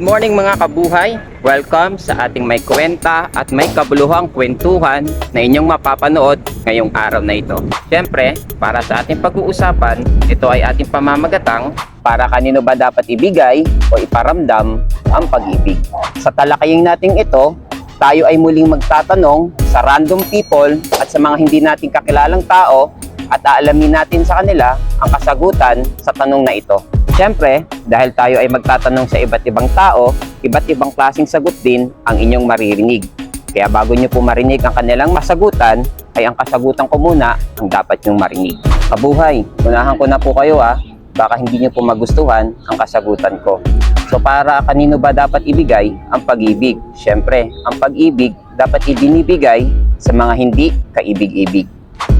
morning mga kabuhay! Welcome sa ating may kwenta at may kabuluhang kwentuhan na inyong mapapanood ngayong araw na ito. Siyempre, para sa ating pag-uusapan, ito ay ating pamamagatang para kanino ba dapat ibigay o iparamdam ang pag-ibig. Sa talakaying nating ito, tayo ay muling magtatanong sa random people at sa mga hindi nating kakilalang tao at aalamin natin sa kanila ang kasagutan sa tanong na ito. Siyempre, dahil tayo ay magtatanong sa iba't ibang tao, iba't ibang klaseng sagot din ang inyong maririnig. Kaya bago nyo po marinig ang kanilang masagutan, ay ang kasagutan ko muna ang dapat nyong marinig. Kabuhay, unahan ko na po kayo ah, baka hindi nyo po magustuhan ang kasagutan ko. So para kanino ba dapat ibigay ang pag-ibig? Siyempre, ang pag-ibig dapat ibinibigay sa mga hindi kaibig-ibig.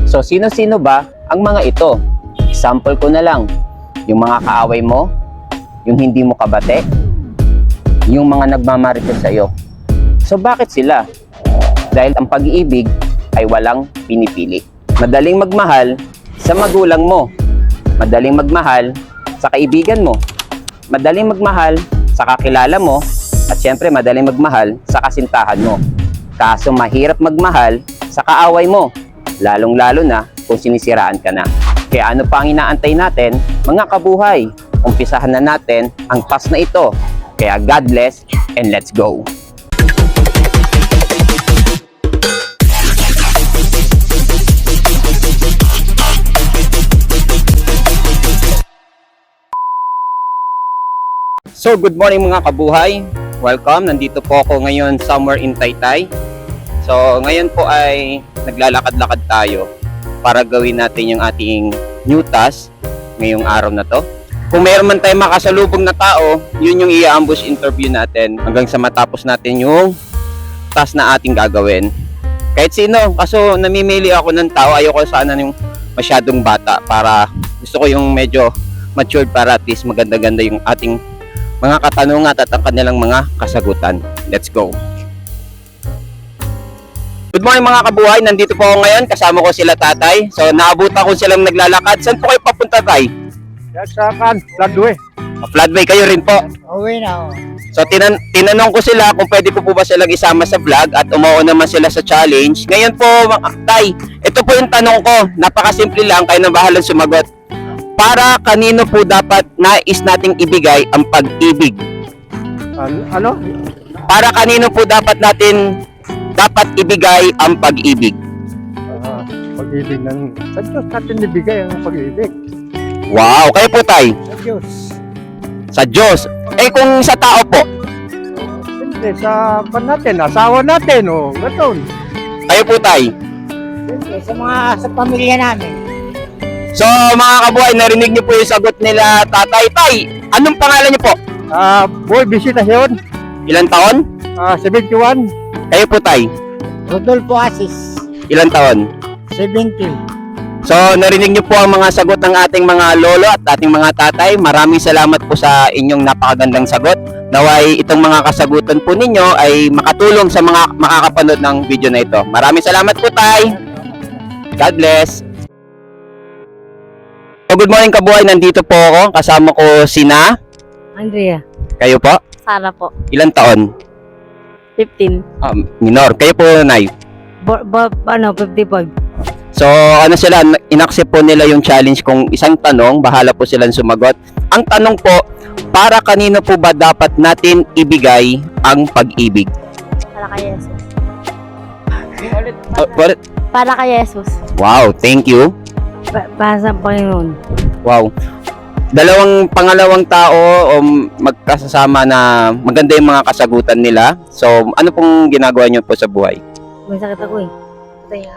So sino-sino ba ang mga ito? Example ko na lang, yung mga kaaway mo, yung hindi mo kabate, yung mga nagmamarites sa iyo. So bakit sila? Dahil ang pag-iibig ay walang pinipili. Madaling magmahal sa magulang mo. Madaling magmahal sa kaibigan mo. Madaling magmahal sa kakilala mo. At syempre madaling magmahal sa kasintahan mo. Kaso mahirap magmahal sa kaaway mo. Lalong-lalo na kung sinisiraan ka na. Kaya ano pa ang inaantay natin? Mga kabuhay, umpisahan na natin ang task na ito. Kaya God bless and let's go! So, good morning mga kabuhay. Welcome. Nandito po ako ngayon somewhere in Taytay. So, ngayon po ay naglalakad-lakad tayo para gawin natin yung ating new task ngayong araw na to. Kung meron man tayong makasalubong na tao, yun yung i-ambush interview natin hanggang sa matapos natin yung task na ating gagawin. Kahit sino, kaso namimili ako ng tao, ayoko sana yung masyadong bata para gusto ko yung medyo matured para at least maganda-ganda yung ating mga katanungan at ang kanilang mga kasagutan. Let's go! Good morning mga kabuhay, nandito po ako ngayon, kasama ko sila tatay. So naabutan ko silang naglalakad. Saan po kayo papunta tay? Yan sa kan, Ladwe. Floodway kayo rin po. Uwi na ako. So tinan tinanong ko sila kung pwede po po ba silang isama sa vlog at umuo naman sila sa challenge. Ngayon po, mga- tay, ito po yung tanong ko. Napakasimple lang, kayo na bahalang sumagot. Para kanino po dapat nais nating ibigay ang pag-ibig? An- ano? Para kanino po dapat natin dapat ibigay ang pag-ibig? Ah, pag-ibig ng... Sa Diyos natin ibigay ang pag-ibig. Wow, kayo po tay, Sa Diyos. sa Diyos. Eh kung sa tao po, Siyempre, sa pan natin, asawa natin, o, oh, gano'n. kayo po tay. Siyempre, sa mga sa pamilya namin. So mga kabuhay, narinig niyo po yung sagot nila tatay. Tay, anong pangalan niyo po? Ah, boy, bisitasyon. Ilan taon? Ah, 71. Kayo po tay. Rodolfo Asis, Ilan taon? 70. So narinig niyo po ang mga sagot ng ating mga lolo at ating mga tatay. Maraming salamat po sa inyong napakagandang sagot. Naway itong mga kasagutan po ninyo ay makatulong sa mga makakapanood ng video na ito. Maraming salamat po tay. God bless. So, good morning kabuhay, nandito po ako. Kasama ko sina. Andrea. Kayo po? Sara po. Ilan taon? 15. Um, minor. Kayo po, Nay. Bo, bo, ano, 55. So, ano sila, inaccept po nila yung challenge kung isang tanong, bahala po silang sumagot. Ang tanong po, para kanino po ba dapat natin ibigay ang pag-ibig? Para kay Jesus. Uh, what? Para kay Jesus. Wow, thank you. Pa, para sa Panginoon. Wow. Dalawang pangalawang tao o magkasasama na maganda yung mga kasagutan nila. So, ano pong ginagawa niyo po sa buhay? May sakit ako eh. Kaya,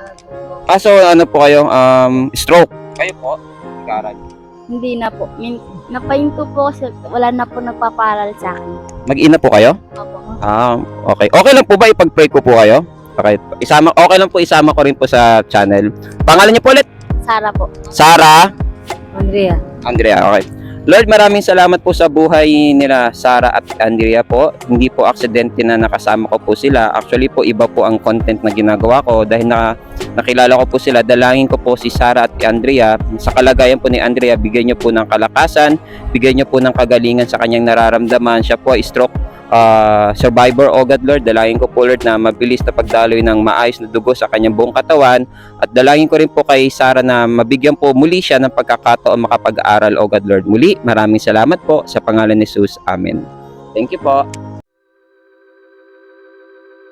Kaso, ano po kayo? Um, stroke. Kayo po? Garage. Hindi na po. Min napahinto po kasi wala na po nagpaparal sa akin. Mag-ina po kayo? Opo. Ah, okay. Okay lang po ba ipag-pray ko po kayo? Okay. Isama, okay lang po isama ko rin po sa channel. Pangalan niyo po ulit? Sara po. Sarah Andrea. Andrea. Okay. Lord, maraming salamat po sa buhay nila Sarah at Andrea po. Hindi po aksidente na nakasama ko po sila. Actually po, iba po ang content na ginagawa ko dahil na, nakilala ko po sila. Dalangin ko po si Sarah at Andrea. Sa kalagayan po ni Andrea, bigyan niyo po ng kalakasan, bigyan niyo po ng kagalingan sa kanyang nararamdaman. Siya po ay stroke ah, survivor, O God Lord. Dalangin ko po Lord na mabilis na pagdaloy ng maayos na dugo sa kanyang buong katawan. At dalangin ko rin po kay Sarah na mabigyan po muli siya ng pagkakataon makapag-aral, O God Lord. Muli, maraming salamat po sa pangalan ni Jesus. Amen. Thank you po.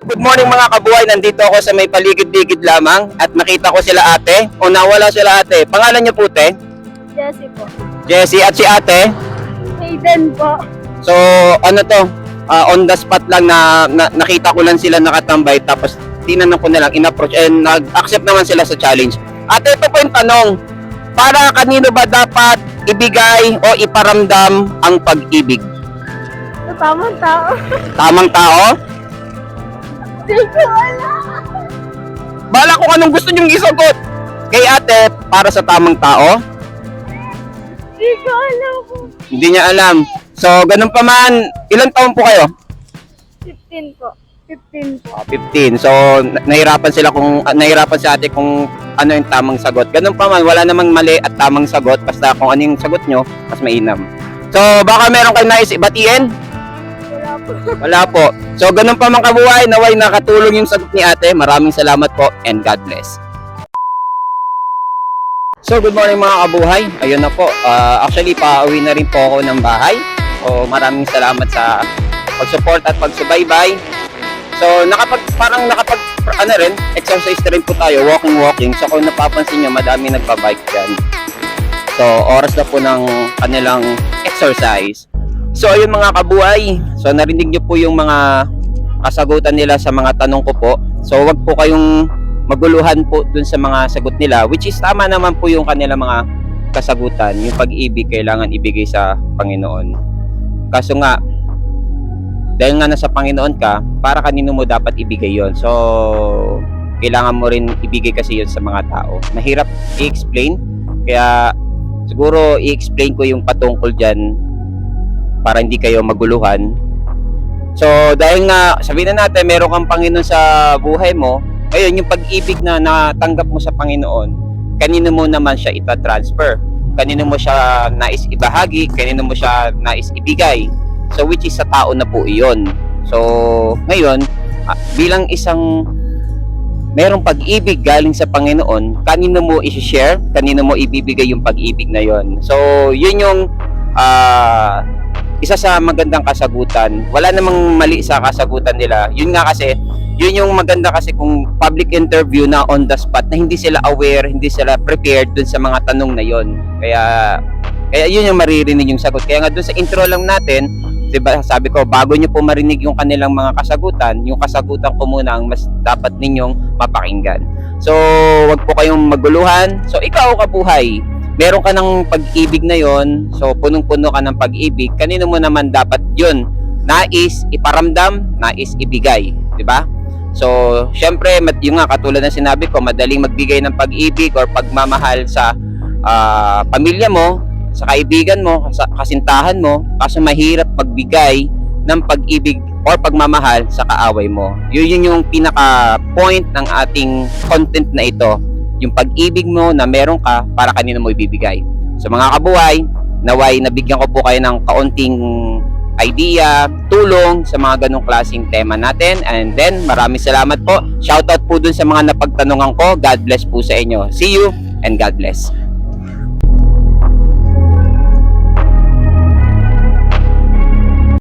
Good morning mga kabuhay, nandito ako sa may paligid-ligid lamang at nakita ko sila ate. O nawala sila ate. Pangalan niyo po te? Jessie po. Jessie at si ate. Hayden po. So ano to? Ah, on the spot lang na, na nakita ko lang sila nakatambay tapos tinanong ko na lang in-approach and nag-accept naman sila sa challenge. Ate, ito po yung tanong. Para kanino ba dapat ibigay o iparamdam ang pag-ibig? Sa tamang tao. Tamang tao? Hindi ko alam. Bala kung anong gusto niyong isagot. Kay ate, para sa tamang tao? Hindi ko alam. Hindi niya alam. So, ganun pa man, ilang taon po kayo? 15 po. 15 po. 15. So, na- nahirapan sila kung, ah, nahirapan si ate kung ano yung tamang sagot. Ganun pa man, wala namang mali at tamang sagot. Basta kung ano yung sagot nyo, mas mainam. So, baka meron kayong nais ibatiin? Wala po. Wala po. So, ganun pa man kabuhay, naway nakatulong yung sagot ni ate. Maraming salamat po and God bless. So, good morning mga kabuhay. Ayun na po. Ah, actually, pauwi na rin po ako ng bahay. So, maraming salamat sa pag-support at pagsubaybay. So, nakapag, parang nakapag, ano rin, exercise na rin po tayo, walking-walking. So, kung napapansin nyo, madami nagpa-bike dyan. So, oras na po ng kanilang exercise. So, ayun mga kabuhay. So, narinig nyo po yung mga kasagutan nila sa mga tanong ko po. So, wag po kayong maguluhan po dun sa mga sagot nila, which is tama naman po yung kanilang mga kasagutan. Yung pag-ibig kailangan ibigay sa Panginoon. Kaso nga, dahil nga nasa Panginoon ka, para kanino mo dapat ibigay yon So, kailangan mo rin ibigay kasi yon sa mga tao. Mahirap i-explain, kaya siguro i-explain ko yung patungkol dyan para hindi kayo maguluhan. So, dahil nga, sabihin na natin, meron kang Panginoon sa buhay mo, ngayon, yung pag-ibig na natanggap mo sa Panginoon, kanino mo naman siya ita-transfer? Kanino mo siya nais ibahagi? Kanino mo siya nais ibigay? So, which is sa tao na po iyon. So, ngayon, ah, bilang isang merong pag-ibig galing sa Panginoon, kanino mo i-share? Kanino mo ibibigay yung pag-ibig na yon? So, yun yung ah, isa sa magandang kasagutan. Wala namang mali sa kasagutan nila. Yun nga kasi, yun yung maganda kasi kung public interview na on the spot na hindi sila aware, hindi sila prepared dun sa mga tanong na yon. Kaya kaya yun yung maririnig yung sagot. Kaya nga dun sa intro lang natin, 'di ba? Sabi ko bago niyo po marinig yung kanilang mga kasagutan, yung kasagutan ko muna ang mas dapat ninyong mapakinggan. So, wag po kayong maguluhan. So, ikaw kabuhay, meron ka ng pag-ibig na yon. So, punong-puno ka ng pag-ibig. Kanino mo naman dapat yun? Nais iparamdam, nais ibigay, 'di ba? So, syempre, yung nga katulad ng sinabi ko, madaling magbigay ng pag-ibig or pagmamahal sa ah, pamilya mo, sa kaibigan mo, sa kasintahan mo, kaso mahirap magbigay ng pag-ibig or pagmamahal sa kaaway mo. Yun yun yung pinaka point ng ating content na ito. Yung pag-ibig mo na meron ka para kanino mo ibibigay. So mga kabuhay, naway nabigyan ko po kayo ng kaunting idea, tulong sa mga ganong klaseng tema natin. And then, maraming salamat po. Shoutout po dun sa mga napagtanungan ko. God bless po sa inyo. See you and God bless.